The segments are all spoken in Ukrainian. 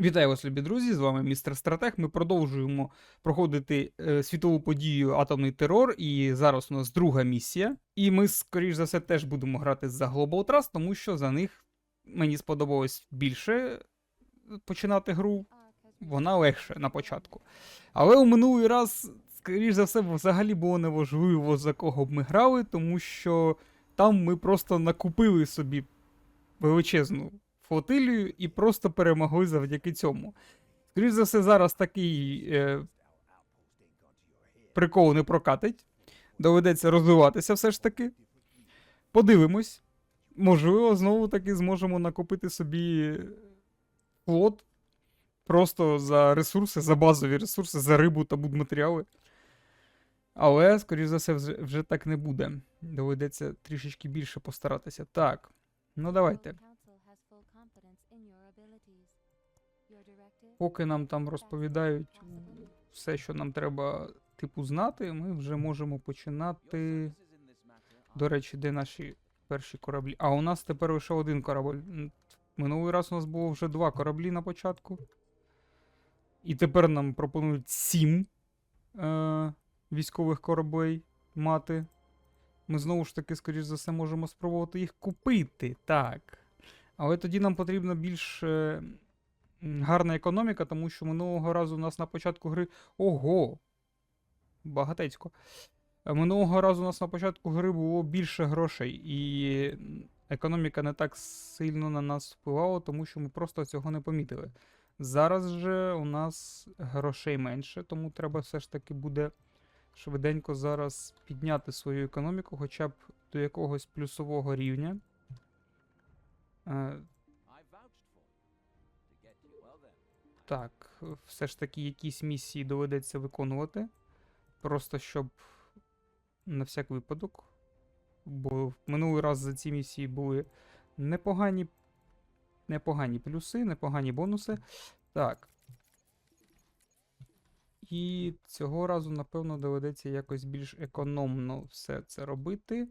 Вітаю вас, любі друзі! З вами містер Стратег. Ми продовжуємо проходити е, світову подію Атомний терор. І зараз у нас друга місія. І ми, скоріш за все, теж будемо грати за Global Trust, тому що за них мені сподобалось більше починати гру. Вона легше на початку. Але у минулий раз, скоріш за все, взагалі було неважливо, за кого б ми грали, тому що там ми просто накупили собі величезну флотилію і просто перемогли завдяки цьому. Скоріше за все, зараз такий е, прикол не прокатить. Доведеться розвиватися все ж таки. Подивимось. Можливо, знову таки зможемо накопити собі флот просто за ресурси, за базові ресурси, за рибу та будматеріали. Але, скоріш за все, вже, вже так не буде. Доведеться трішечки більше постаратися. Так. Ну давайте. Поки нам там розповідають все, що нам треба, типу, знати, ми вже можемо починати. До речі, де наші перші кораблі? А у нас тепер лише один корабль. Минулий раз у нас було вже два кораблі на початку. І тепер нам пропонують сім е- військових кораблей мати. Ми знову ж таки, скоріш за все, можемо спробувати їх купити. Так. Але тоді нам потрібна більш е, м, гарна економіка, тому що минулого разу у нас на початку гри. Ого! Багатецько. Е, Минулого разу у нас на початку гри було більше грошей, і економіка не так сильно на нас впливала, тому що ми просто цього не помітили. Зараз же у нас грошей менше, тому треба все ж таки буде швиденько зараз підняти свою економіку, хоча б до якогось плюсового рівня. Так, все ж таки якісь місії доведеться виконувати. Просто щоб на всяк випадок. Бо минулий раз за ці місії були непогані, непогані плюси, непогані бонуси. Так. І цього разу, напевно, доведеться якось більш економно все це робити.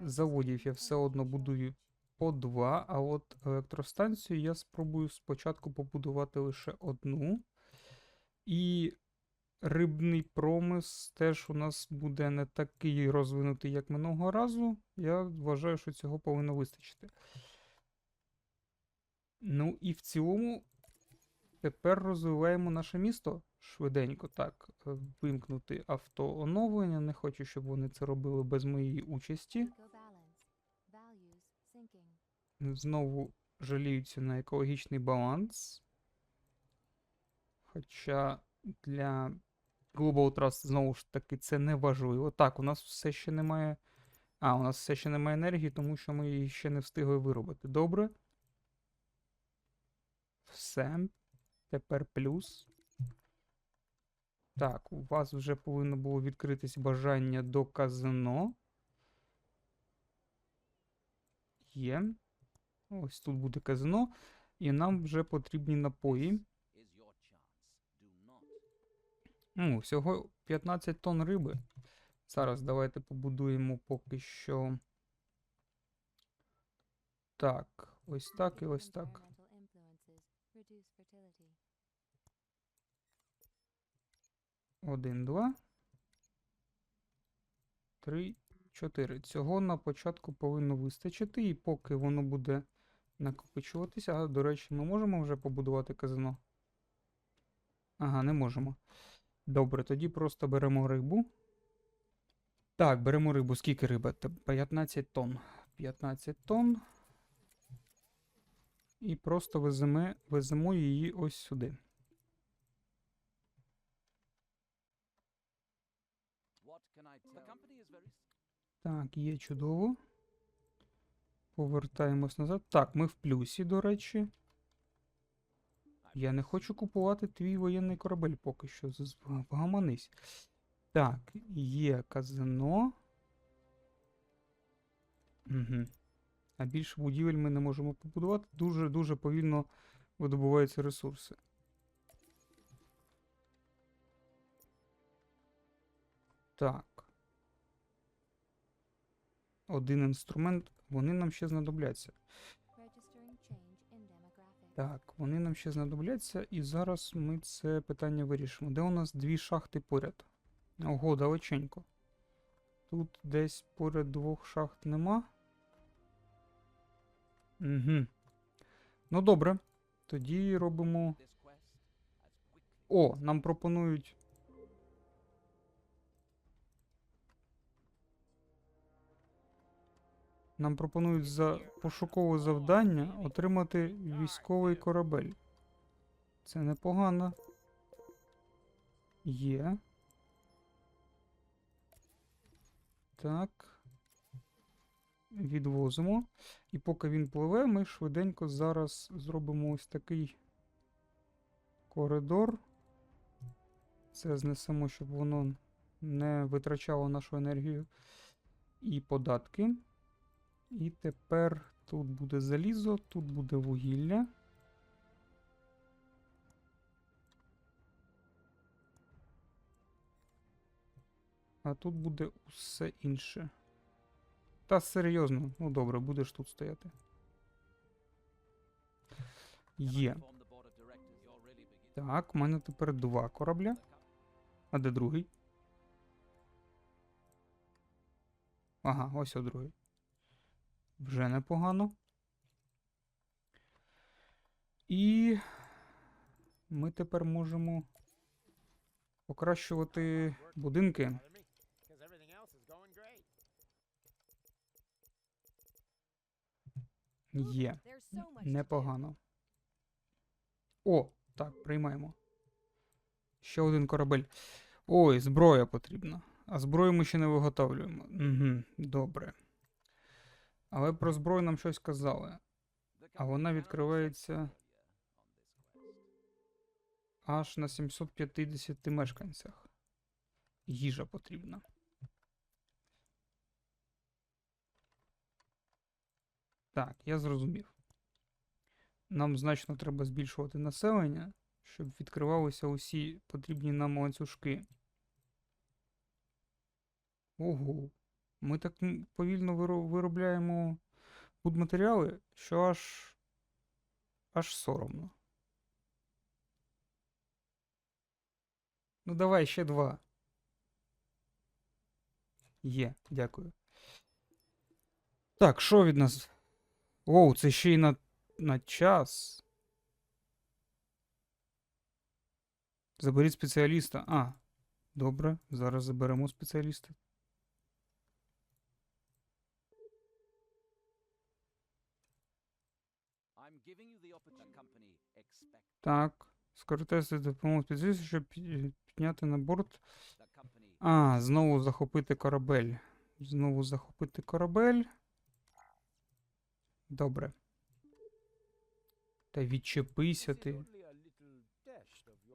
Заводів я все одно будую по два, а от електростанцію я спробую спочатку побудувати лише одну. І рибний промис теж у нас буде не такий розвинутий, як минулого разу. Я вважаю, що цього повинно вистачити. Ну і в цілому тепер розвиваємо наше місто швиденько. Так, е, вимкнути автооновлення. Не хочу, щоб вони це робили без моєї участі. Знову жаліються на екологічний баланс. Хоча для Global Trust знову ж таки це не важливо. Так, у нас все ще немає. А, у нас все ще немає енергії, тому що ми її ще не встигли виробити. Добре. Все. Тепер плюс. Так, у вас вже повинно було відкритись бажання до казино. Є. Ось тут буде казино. І нам вже потрібні напої. Ну, всього 15 тонн риби. Зараз давайте побудуємо поки що. Так, ось так і ось так. Один, два. Три, чотири. Цього на початку повинно вистачити, і поки воно буде накопичуватися. А, до речі, ми можемо вже побудувати казино? Ага, не можемо. Добре, тоді просто беремо рибу. Так, беремо рибу. Скільки риби? 15 тонн. 15 тонн. І просто веземо, веземо її ось сюди. Так, є чудово. Повертаємось назад. Так, ми в плюсі, до речі. Я не хочу купувати твій воєнний корабель поки що. Вгаманись. Так, є казино. Угу. А більше будівель ми не можемо побудувати. Дуже-дуже повільно видобуваються ресурси. Так. Один інструмент. Вони нам ще знадобляться. Так, вони нам ще знадобляться, і зараз ми це питання вирішимо. Де у нас дві шахти поряд? Ого, далеченько. Тут десь поряд двох шахт нема. Угу. Ну добре. Тоді робимо. О, нам пропонують. Нам пропонують за пошукове завдання отримати військовий корабель. Це непогано. Є. Так. Відвозимо. І поки він пливе, ми швиденько зараз зробимо ось такий коридор. Це знесемо, щоб воно не витрачало нашу енергію. І податки. І тепер тут буде залізо, тут буде вугілля. А тут буде усе інше. Та серйозно, ну добре, будеш тут стояти. Є. Так, у мене тепер два корабля. А де другий? Ага, ось о другий. Вже непогано. І ми тепер можемо покращувати будинки. Є. Непогано. О, так, приймаємо. Ще один корабель. Ой, зброя потрібна. А зброю ми ще не виготовлюємо. Угу, добре. Але про зброю нам щось казали. А вона відкривається аж на 750 мешканцях. Їжа потрібна. Так, я зрозумів. Нам значно треба збільшувати населення, щоб відкривалися усі потрібні нам ланцюжки. Ого. Ми так повільно виробляємо будматеріали, що аж аж соромно. Ну, давай ще два. Є, дякую. Так, що від нас? Оу, це ще й на, на час. Заберіть спеціаліста. А, добре, зараз заберемо спеціаліста. Так, скористатися допомогу підвісу, щоб підняти на борт. А, знову захопити корабель. Знову захопити корабель. Добре. Та відчепися ти.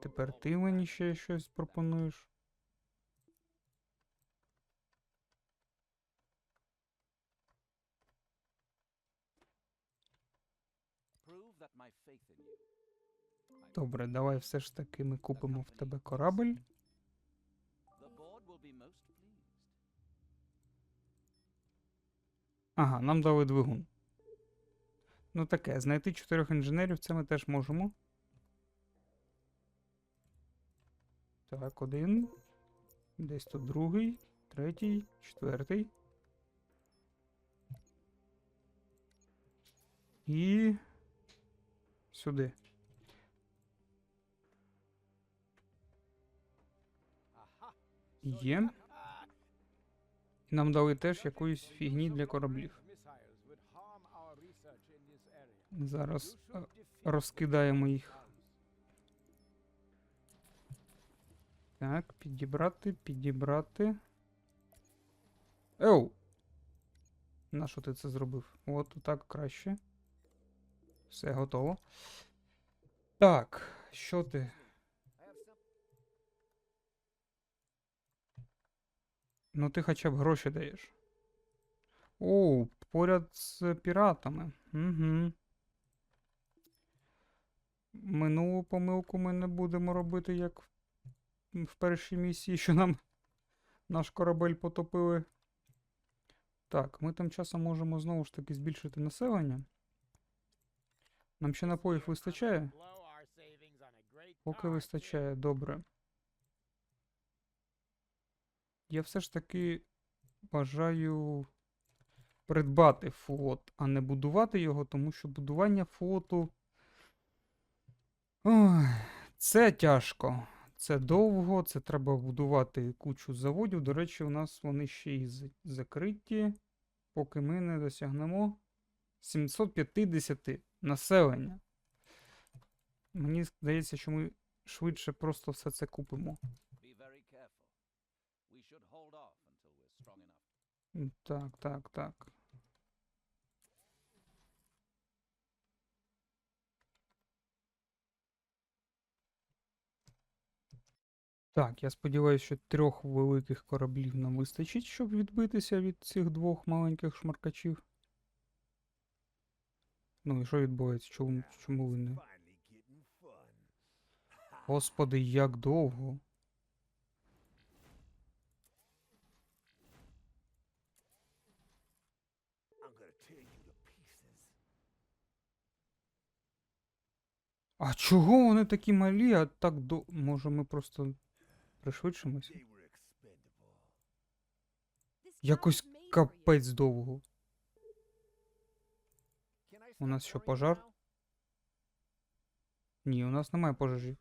Тепер ти мені ще щось пропонуєш. Добре, давай все ж таки ми купимо в тебе корабль. Ага, нам дали двигун. Ну таке, знайти чотирьох інженерів, це ми теж можемо. Так, один. Десь тут другий, третій, четвертий. І. Сюди. Є. Нам дали теж якоїсь фігні для кораблів. Зараз е, розкидаємо їх. Так, підібрати, підібрати. Еу! На що ти це зробив? От так краще. Все готово. Так, що ти? Ну ти хоча б гроші даєш. О, поряд з піратами. Угу. Минулу помилку ми не будемо робити, як в- першій місії, що нам наш корабель потопили. Так, ми тим часом можемо знову ж таки збільшити населення. Нам ще напоїв вистачає? Поки вистачає, добре. Я все ж таки бажаю придбати флот, а не будувати його, тому що будування флоту. Ой, це тяжко. Це довго, це треба будувати кучу заводів. До речі, у нас вони ще й закриті, поки ми не досягнемо 750 населення. Мені здається, що ми швидше просто все це купимо. Так, так, так. Так, я сподіваюся, що трьох великих кораблів нам вистачить, щоб відбитися від цих двох маленьких шмаркачів. Ну і що відбувається? Чому, чому ви не. Господи, як довго? А чого вони такі малі, а так до. Може ми просто пришвидшимося? Якось капець довго. У нас що, пожар? Ні, у нас немає пожежів.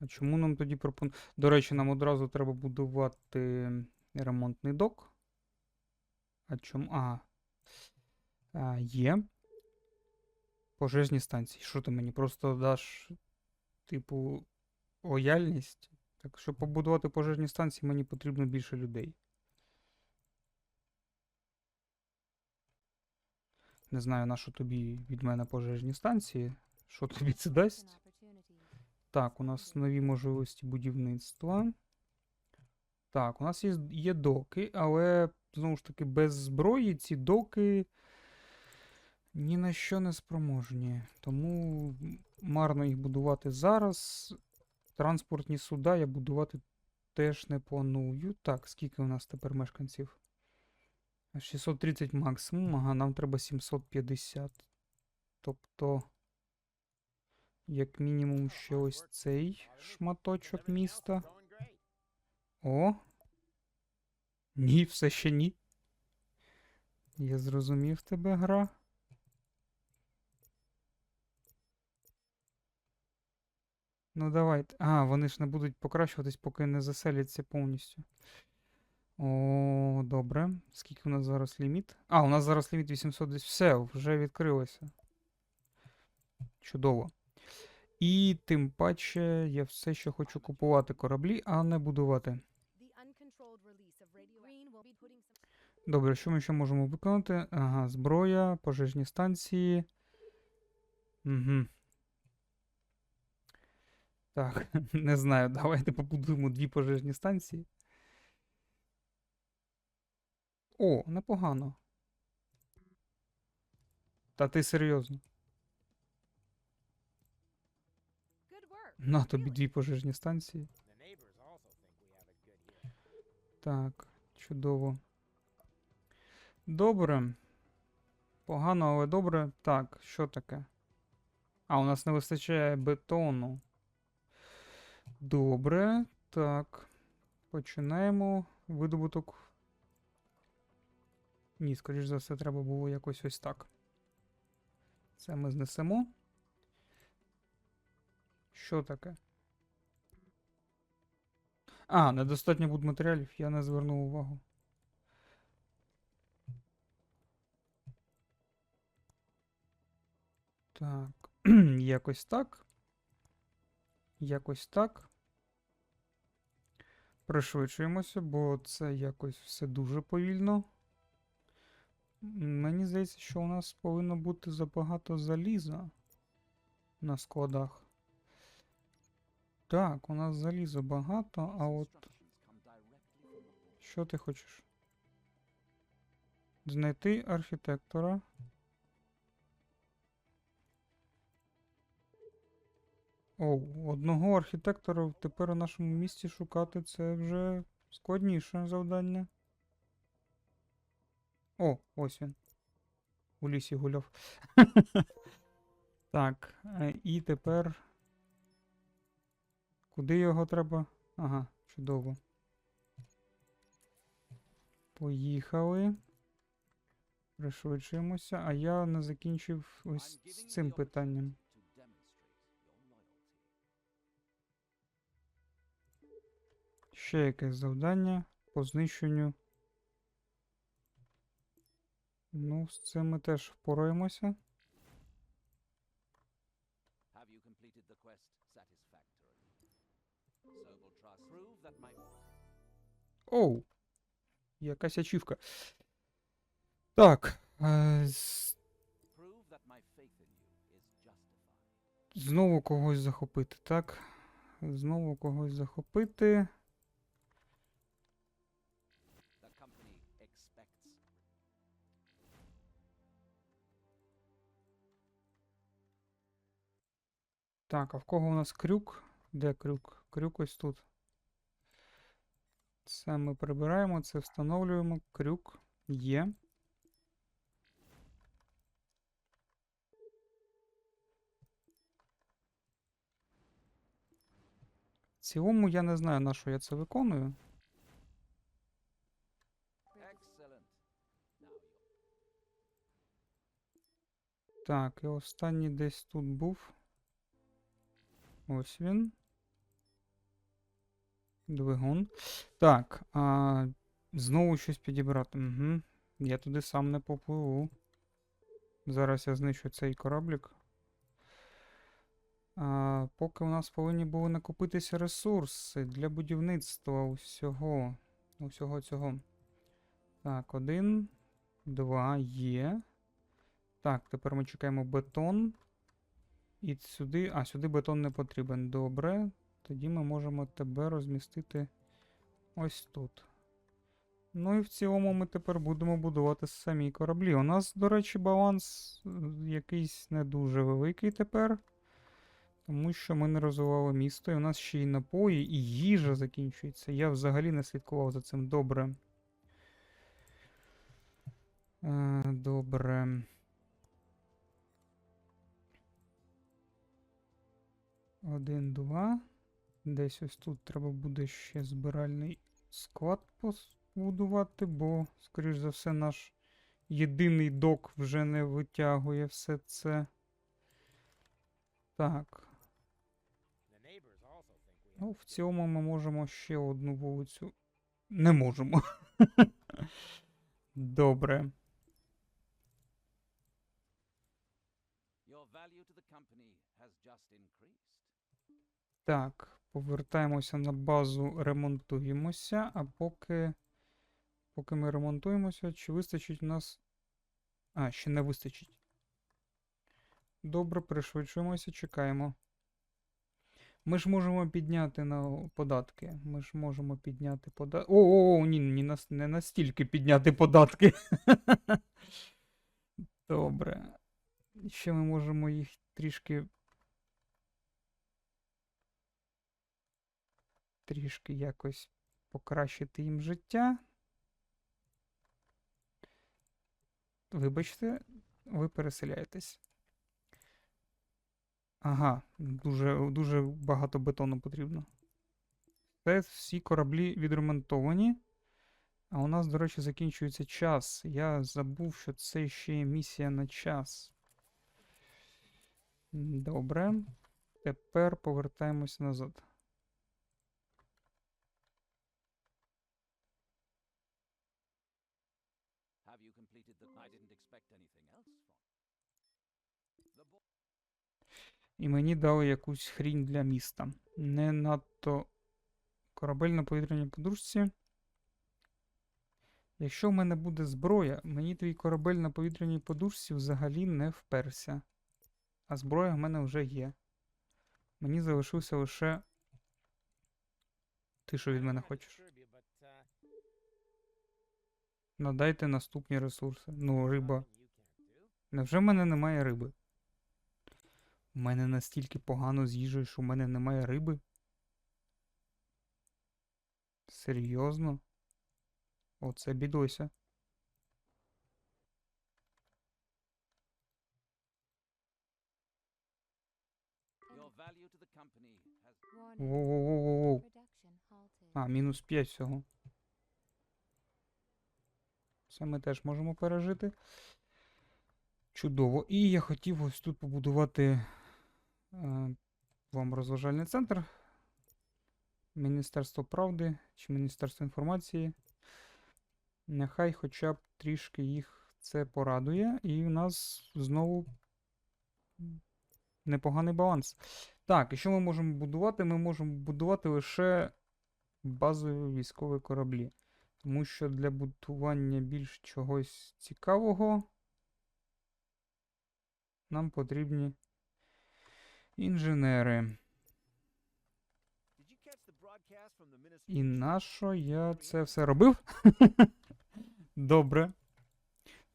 А чому нам тоді пропонують? До речі, нам одразу треба будувати ремонтний док. А чому. А. а є. Пожежні станції. Що ти мені просто даш, типу, лояльність? Так, щоб побудувати пожежні станції, мені потрібно більше людей. Не знаю, на що тобі від мене пожежні станції. Що тобі це дасть? Так, у нас нові можливості будівництва. Так, у нас є, є доки, але знову ж таки без зброї ці доки ні на що не спроможні. Тому марно їх будувати зараз. Транспортні суда я будувати теж не планую. Так, скільки у нас тепер мешканців? 630 максимум, ага, нам треба 750. Тобто, як мінімум, ще ось цей шматочок міста. О. Ні, все ще ні. Я зрозумів тебе, гра. Ну давайте. А, вони ж не будуть покращуватись, поки не заселяться повністю. О, добре. Скільки у нас зараз ліміт? А, у нас зараз ліміт 810. Все, вже відкрилося. Чудово. І тим паче я все ще хочу купувати кораблі, а не будувати. Добре, що ми ще можемо виконати? Ага, зброя, пожежні станції. Угу. Так, не знаю, давайте побудуємо дві пожежні станції. О, непогано. Та ти серйозно. На тобі дві пожежні станції. Так, чудово. Добре. Погано, але добре. Так, що таке? А, у нас не вистачає бетону. Добре. Так. Починаємо видобуток. Ні, скоріш за все, треба було якось ось так. Це ми знесемо. Що таке? А, недостатньо будматеріалів, я не звернув увагу. Так, якось так. Якось так. Пришвидшуємося, бо це якось все дуже повільно. Мені здається, що у нас повинно бути забагато заліза на складах. Так, у нас заліза багато, а от що ти хочеш? Знайти архітектора. Оу, одного архітектора тепер у нашому місті шукати це вже складніше завдання. О, ось він. у лісі гуляв. Так, е, і тепер. Куди його треба? Ага, чудово. Поїхали. Пришвидшуємося, а я не закінчив ось з цим питанням. Ще якесь завдання по знищенню. Ну, з цим ми теж впораємося. Оу! Якась ачівка. Так. Е, знову когось захопити, так? Знову когось захопити. Так, а в кого у нас крюк? Де крюк? Крюк ось тут. Це ми прибираємо, це встановлюємо. Крюк є. В цілому я не знаю, на що я це виконую. Так, і останній десь тут був. Ось він. Двигун. Так, а, знову щось підібрати. Угу. Я туди сам не попливу. Зараз я знищу цей кораблік. А, поки у нас повинні були накопитися ресурси для будівництва усього. Усього цього. Так, один, два є. Так, тепер ми чекаємо бетон. І сюди. А, сюди бетон не потрібен. Добре. Тоді ми можемо тебе розмістити ось тут. Ну і в цілому ми тепер будемо будувати самі кораблі. У нас, до речі, баланс е, якийсь не дуже великий тепер. Тому що ми не розвивали місто, і у нас ще й напої, і їжа закінчується. Я взагалі не слідкував за цим добре. Е, добре. Один, два. Десь ось тут треба буде ще збиральний склад побудувати, бо, скоріш за все, наш єдиний док вже не витягує все це. Так. Ну, в цілому ми можемо ще одну вулицю. Не можемо. Добре. Your value to the company has just increased. Так, повертаємося на базу, ремонтуємося, а поки. Поки ми ремонтуємося, чи вистачить у нас. А, ще не вистачить. Добре, пришвидшуємося, чекаємо. Ми ж можемо підняти на податки. Ми ж можемо підняти податки. О, о, ні, ні, не настільки підняти податки. Добре. Ще ми можемо їх трішки трішки якось покращити їм життя. Вибачте, ви переселяєтесь. Ага, дуже, дуже багато бетону потрібно. Це всі кораблі відремонтовані. А у нас, до речі, закінчується час. Я забув, що це ще є місія на час. Добре. Тепер повертаємось назад. І мені дали якусь хрінь для міста. Не надто корабель на повітряній подушці. Якщо в мене буде зброя, мені твій корабель на повітряній подушці взагалі не вперся. А зброя в мене вже є. Мені залишився лише. Ти що від мене хочеш? Надайте наступні ресурси. Ну, риба. Невже в мене немає риби? У мене настільки погано з їжею, що в мене немає риби. Серйозно? Оце бідуся. Воу-воу-воу-воу-воу. А, мінус 5 всього. Це ми теж можемо пережити. Чудово. І я хотів ось тут побудувати вам розважальний центр. Міністерство правди чи Міністерство інформації. Нехай хоча б трішки їх це порадує, і в нас знову непоганий баланс. Так, і що ми можемо будувати? Ми можемо будувати лише базові військові кораблі. Тому що для будування більш чогось цікавого нам потрібні інженери. І нащо я це все робив? Добре.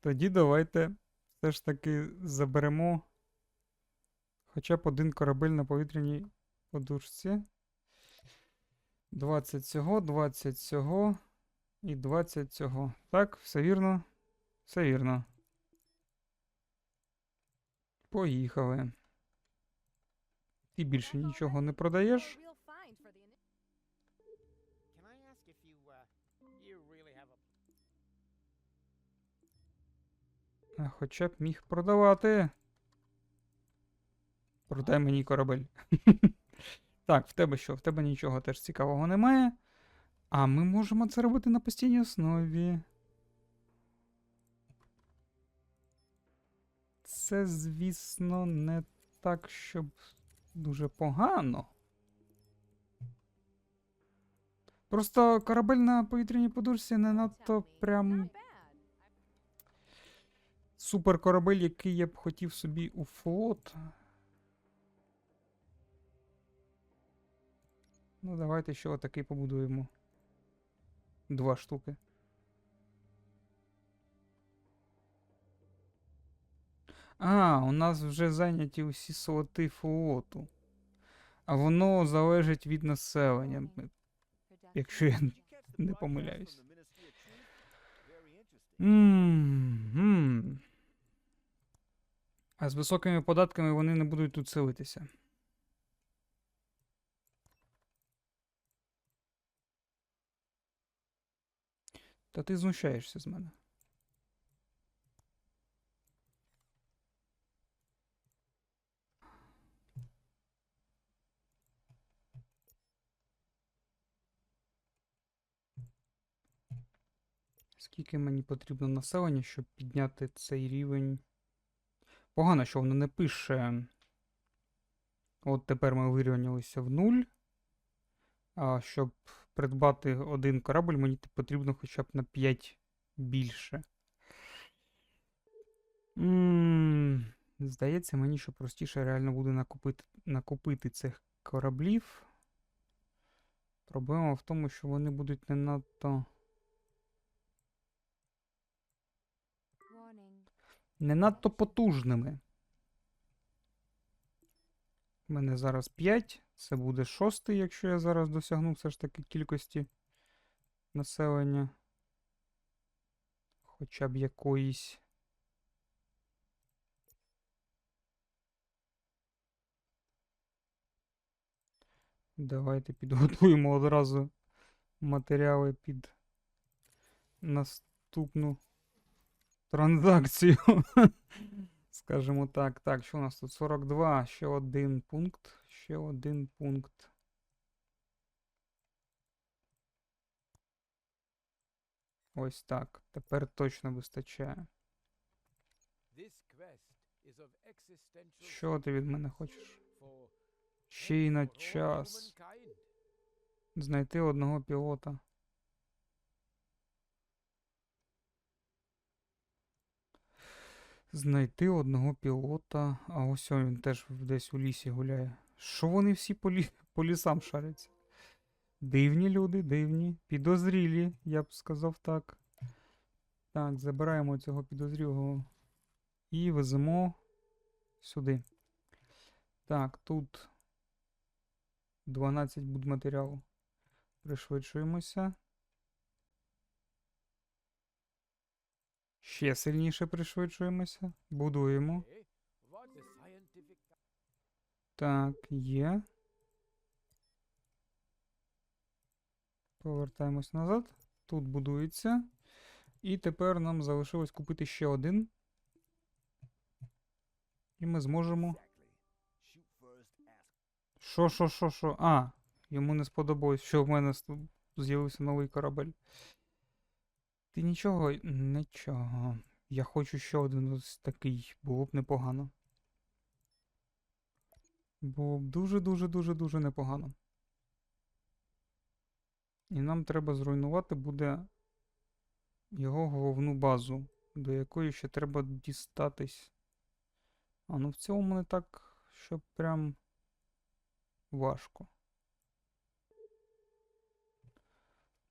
Тоді давайте все ж таки заберемо хоча б один корабель на повітряній подушці. 20 цього, 20 цього і 20 цього. Так, все вірно? Все вірно. Поїхали. Ти більше нічого не продаєш. Uh, А хоча б міг продавати. Продай мені корабель. так, в тебе що? В тебе нічого теж цікавого немає. А ми можемо це робити на постійній основі. Це, звісно, не так, щоб дуже погано. Просто корабель на повітряній подушці не надто прям супер корабель, який я б хотів собі у флот. Ну, давайте ще отакий побудуємо. Два штуки. А, у нас вже зайняті усі слоти флоту. А воно залежить від населення. Якщо я не помиляюсь. Мгм. А з високими податками вони не будуть тут селитися. Та ти знущаєшся з мене. Скільки мені потрібно населення, щоб підняти цей рівень? Погано, що воно не пише. От тепер ми вирівнялися в нуль. А щоб придбати один корабль, мені потрібно хоча б на 5 більше. м Здається, мені що простіше реально буде накупити, накупити цих кораблів. Проблема в тому, що вони будуть не надто. Не надто потужними. У мене зараз 5, це буде шостий, якщо я зараз досягну все ж таки кількості населення. Хоча б якоїсь. Давайте підготуємо одразу матеріали під наступну транзакцію. Скажімо так. Так, що у нас тут? 42, ще один пункт. Ще один пункт. Ось так. Тепер точно вистачає. Що ти від мене хочеш? Ще й на час. Знайти одного пілота. Знайти одного пілота. А ось він теж десь у лісі гуляє. Що вони всі по, лі... по лісам шаряться? Дивні люди, дивні. Підозрілі, я б сказав так. Так, забираємо цього підозрілого і веземо сюди. Так, тут 12 будматеріалу. Пришвидшуємося. Ще сильніше пришвидшуємося. Будуємо. Так, є. Повертаємось назад. Тут будується. І тепер нам залишилось купити ще один. І ми зможемо. Що, що, що, що? А, йому не сподобалось, що в мене з'явився новий корабель. Ти нічого, нічого. Я хочу ще один ось такий. Було б непогано. Було б дуже-дуже-дуже-дуже непогано. І нам треба зруйнувати буде його головну базу, до якої ще треба дістатись. А ну в цілому не так, що прям важко.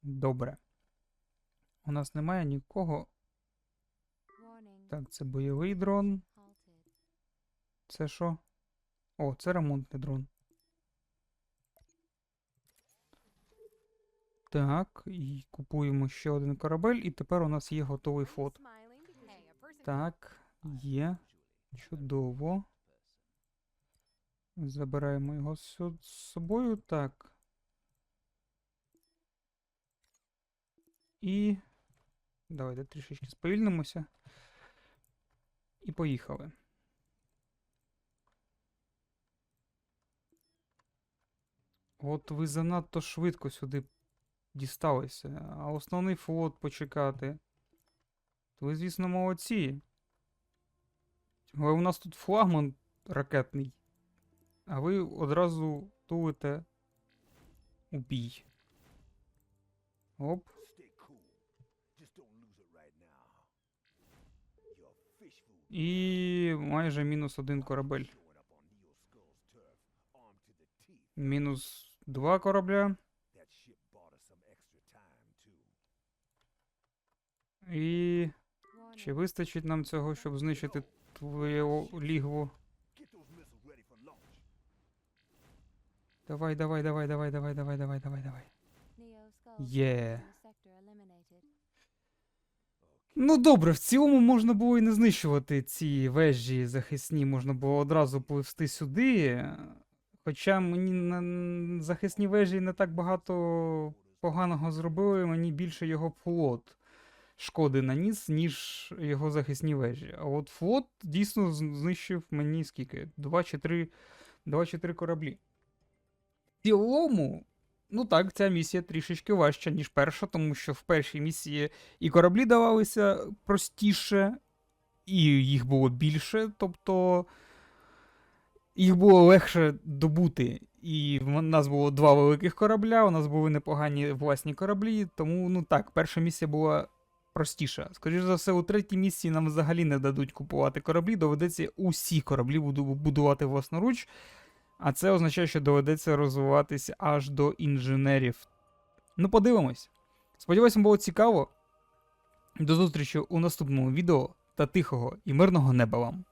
Добре. У нас немає нікого. Так, це бойовий дрон. Це що? О, це ремонтний дрон. Так, і купуємо ще один корабель, і тепер у нас є готовий person Так, є. Чудово. Забираємо його з собою. Так. І. Давайте трішечки сповільнимося. І поїхали. От ви занадто швидко сюди дісталися, а основний флот почекати. Ви, звісно, молодці. Але у нас тут флагман ракетний. А ви одразу тулите у бій. Оп. І майже мінус один корабель. Мінус два корабля. І чи вистачить нам цього, щоб знищити for launch. Давай, давай, давай, давай, давай, давай, давай, давай, давай. Є. Ну добре, в цілому можна було і не знищувати ці вежі захисні, можна було одразу пливсти сюди. Хоча мені на захисні вежі не так багато поганого зробили, мені більше його флот шкоди наніс, ніж його захисні вежі. А от флот дійсно знищив мені скільки? Два чи три, два чи три кораблі. В цілому, ну так, ця місія трішечки важча, ніж перша, тому що в першій місії і кораблі давалися простіше, і їх було більше, тобто їх було легше добути. І в нас було два великих корабля, у нас були непогані власні кораблі, тому ну так, перша місія була простіша. Скоріше за все, у третій місії нам взагалі не дадуть купувати кораблі, доведеться усі кораблі буду будувати власноруч. А це означає, що доведеться розвиватися аж до інженерів. Ну, подивимось. Сподіваюсь, було цікаво. До зустрічі у наступному відео та тихого і мирного неба вам.